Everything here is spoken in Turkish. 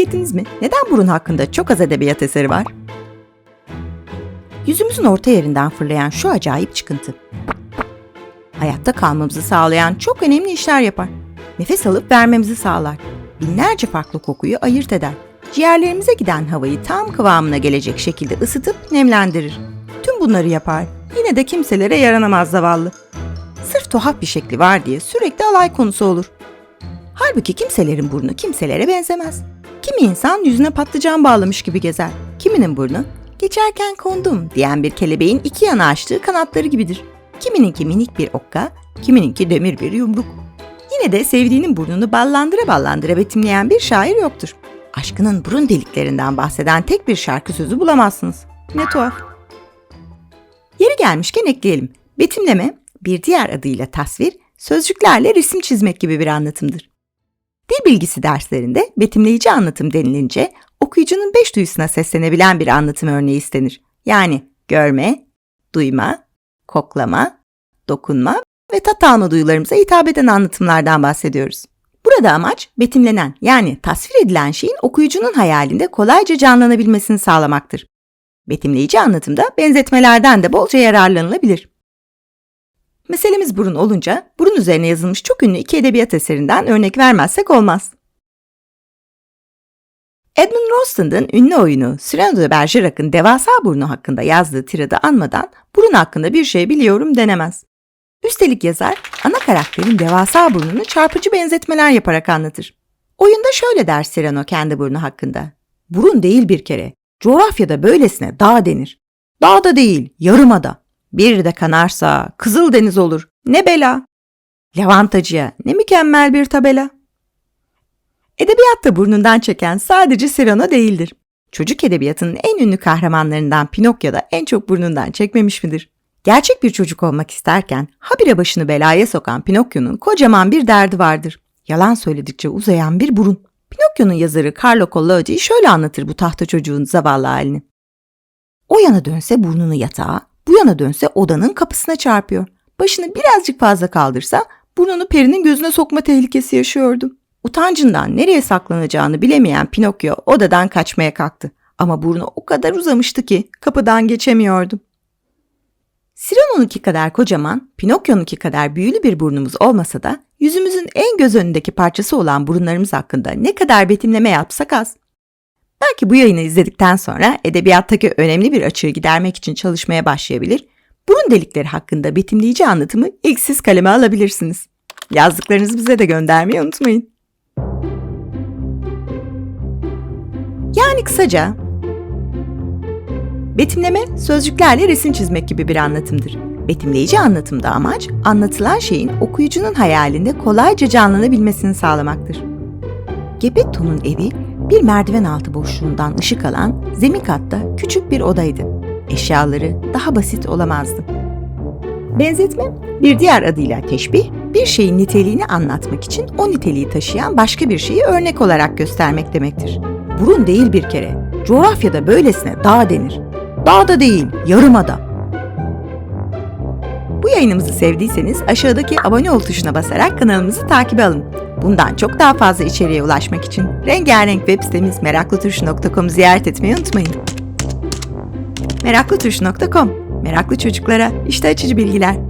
Ettiniz mi? Neden burun hakkında çok az edebiyat eseri var? Yüzümüzün orta yerinden fırlayan şu acayip çıkıntı. Hayatta kalmamızı sağlayan çok önemli işler yapar. Nefes alıp vermemizi sağlar. Binlerce farklı kokuyu ayırt eder. Ciğerlerimize giden havayı tam kıvamına gelecek şekilde ısıtıp nemlendirir. Tüm bunları yapar. Yine de kimselere yaranamaz zavallı. Sırf tuhaf bir şekli var diye sürekli alay konusu olur. Halbuki kimselerin burnu kimselere benzemez. Kimi insan yüzüne patlıcan bağlamış gibi gezer. Kiminin burnu geçerken kondum diyen bir kelebeğin iki yana açtığı kanatları gibidir. Kimininki minik bir okka, kimininki demir bir yumruk. Yine de sevdiğinin burnunu ballandıra ballandıra betimleyen bir şair yoktur. Aşkının burun deliklerinden bahseden tek bir şarkı sözü bulamazsınız. Ne tuhaf. Yeri gelmişken ekleyelim. Betimleme, bir diğer adıyla tasvir, sözcüklerle resim çizmek gibi bir anlatımdır. Dil bilgisi derslerinde betimleyici anlatım denilince okuyucunun beş duyusuna seslenebilen bir anlatım örneği istenir. Yani görme, duyma, koklama, dokunma ve tat alma duyularımıza hitap eden anlatımlardan bahsediyoruz. Burada amaç betimlenen yani tasvir edilen şeyin okuyucunun hayalinde kolayca canlanabilmesini sağlamaktır. Betimleyici anlatımda benzetmelerden de bolca yararlanılabilir. Meselemiz burun olunca burun üzerine yazılmış çok ünlü iki edebiyat eserinden örnek vermezsek olmaz. Edmund Rostan'ın ünlü oyunu Cyrano de Bergerac'ın devasa burnu hakkında yazdığı tiradı anmadan burun hakkında bir şey biliyorum denemez. Üstelik yazar ana karakterin devasa burnunu çarpıcı benzetmeler yaparak anlatır. Oyunda şöyle der Cyrano kendi burnu hakkında. Burun değil bir kere. Coğrafyada böylesine dağ denir. Dağ da değil, yarımada. Bir de kanarsa Kızıldeniz olur. Ne bela. Lavantacıya ne mükemmel bir tabela. Edebiyatta burnundan çeken sadece Cyrano değildir. Çocuk edebiyatının en ünlü kahramanlarından Pinokyo da en çok burnundan çekmemiş midir? Gerçek bir çocuk olmak isterken habire başını belaya sokan Pinokyo'nun kocaman bir derdi vardır. Yalan söyledikçe uzayan bir burun. Pinokyo'nun yazarı Carlo Collodi şöyle anlatır bu tahta çocuğun zavallı halini. O yana dönse burnunu yatağa, bu yana dönse odanın kapısına çarpıyor. Başını birazcık fazla kaldırsa burnunu perinin gözüne sokma tehlikesi yaşıyordu. Utancından nereye saklanacağını bilemeyen Pinokyo odadan kaçmaya kalktı. Ama burnu o kadar uzamıştı ki kapıdan geçemiyordu. Cyrano'nunki kadar kocaman, Pinokyo'nunki kadar büyülü bir burnumuz olmasa da yüzümüzün en göz önündeki parçası olan burunlarımız hakkında ne kadar betimleme yapsak az. Belki bu yayını izledikten sonra edebiyattaki önemli bir açığı gidermek için çalışmaya başlayabilir, burun delikleri hakkında betimleyici anlatımı ilk siz kaleme alabilirsiniz. Yazdıklarınızı bize de göndermeyi unutmayın. Yani kısaca Betimleme, sözcüklerle resim çizmek gibi bir anlatımdır. Betimleyici anlatımda amaç, anlatılan şeyin okuyucunun hayalinde kolayca canlanabilmesini sağlamaktır. Gepetto'nun evi, bir merdiven altı boşluğundan ışık alan zemin katta küçük bir odaydı. Eşyaları daha basit olamazdı. Benzetme, bir diğer adıyla teşbih, bir şeyin niteliğini anlatmak için o niteliği taşıyan başka bir şeyi örnek olarak göstermek demektir. Burun değil bir kere, coğrafyada böylesine dağ denir. Dağ da değil, yarımada. Bu yayınımızı sevdiyseniz aşağıdaki abone ol tuşuna basarak kanalımızı takip alın. Bundan çok daha fazla içeriğe ulaşmak için rengarenk web sitemiz meraklıtuş.com'u ziyaret etmeyi unutmayın. Meraklıtuş.com Meraklı çocuklara işte açıcı bilgiler.